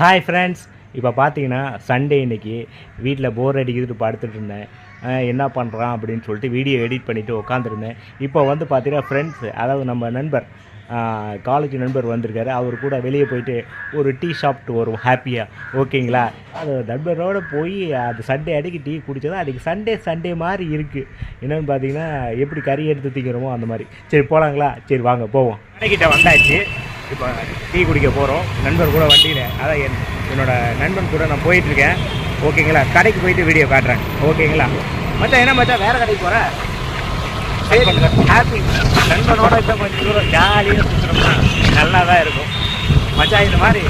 Hi friends இப்போ பார்த்தீங்கன்னா Sunday இன்னைக்கு வீட்டில் போர் அடிக்குதுட்டு படுத்துட்டு இருந்தேன். என்ன பண்ணுறான் அப்படின்னு சொல்லிட்டு வீடியோ எடிட் பண்ணிவிட்டு உட்காந்துருந்தேன் இப்போ வந்து பார்த்தீங்கன்னா ஃப்ரெண்ட்ஸ் அதாவது நம்ம நண்பர் காலேஜ் நண்பர் வந்திருக்காரு. அவர் கூட வெளியே போயிட்டு ஒரு டீ சாப்பிட்டு வரும் ஹாப்பியாக ஓகேங்களா அது நண்பரோடு போய் அது சண்டே அடிக்கி டீ குடிச்சதா? அன்றைக்கி சண்டே சண்டே மாதிரி இருக்குது என்னென்னு பார்த்தீங்கன்னா எப்படி கறி எடுத்து திங்கிறோமோ அந்த மாதிரி. சரி போகலாங்களா சரி வாங்க போவோம். கடைக்கிட்ட வந்தாச்சு. இப்போ டீ குடிக்க போகிறோம் நண்பர் கூட வண்டியில். அதான் என் என்னோட நண்பன் கூட நான் போயிட்டுருக்கேன். ஓகேங்களா? கடைக்கு போயிட்டு வீடியோ காட்டுறேன். ஓகேங்களா? மச்சான் என்ன மச்சான்? வேறு கடைக்கு போகிறேன் ஹாப்பி நண்பனோட இப்போ கொஞ்சம் தூரம் ஜாலியாக சுற்றுறோம்னா நல்லா தான் இருக்கும். மச்சான் இந்த மாதிரி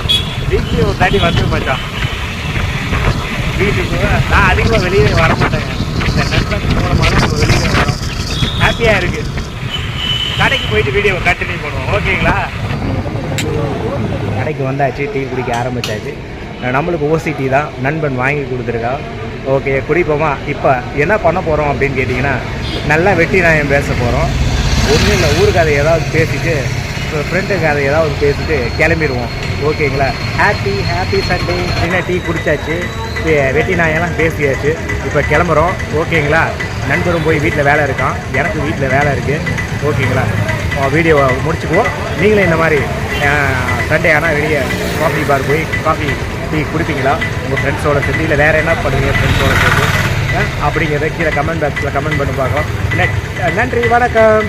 வீக்லி ஒரு தாட்டி வந்து மச்சான். வீட்டுக்கு நான் அதிகமாக வெளியே வர மாட்டேங்க இந்த நண்பன் மூலமாக வெளியே வரோம். ஹாப்பியாக இருக்குது கடைக்கு போயிட்டு வீடியோ கண்டினியூ பண்ணுவோம். ஓகேங்களா? கடைக்கு வந்தாச்சு டீ குடிக்க ஆரம்பிச்சாச்சு. நம்மளுக்கு ஓசி டீ தான் நண்பன் வாங்கி கொடுத்துருக்கா. ஓகே குடிப்போமா? இப்போ என்ன பண்ண போகிறோம் அப்படின்னு கேட்டிங்கன்னா நல்லா வெட்டி நாயம் பேச போகிறோம் ஒன்றும் இல்லை ஊருக்கு அதை ஏதாவது பேசிட்டு ஃப்ரெண்டு கதை ஏதாவது பேசிட்டு கிளம்பிடுவோம். ஓகேங்களா ஹாப்பி ஹாப்பி சண்டே சின்ன டீ குடித்தாச்சு வெட்டி நாயெல்லாம் பேசியாச்சு. இப்போ கிளம்புறோம். ஓகேங்களா நண்பரும் போய் வீட்டில் வேலை இருக்கான். எனக்கு வீட்டில் வேலை இருக்குது ஓகேங்களா வீடியோவை முடிச்சுக்குவோம். நீங்களும் இந்த மாதிரி சண்டே ஆனால் வெளியே காஃபி பார் போய் காஃபி டீ குடிப்பீங்களா? உங்கள் ஃப்ரெண்ட்ஸோட சேர்ந்து. இல்லை வேறு என்ன பண்ணுவீங்க ஃப்ரெண்ட்ஸோட சேர்ந்து? அப்படிங்கிறத கீழே கமெண்ட் பாக்ஸில் கமெண்ட் பண்ணி பார்க்கலாம். நன்றி வணக்கம்.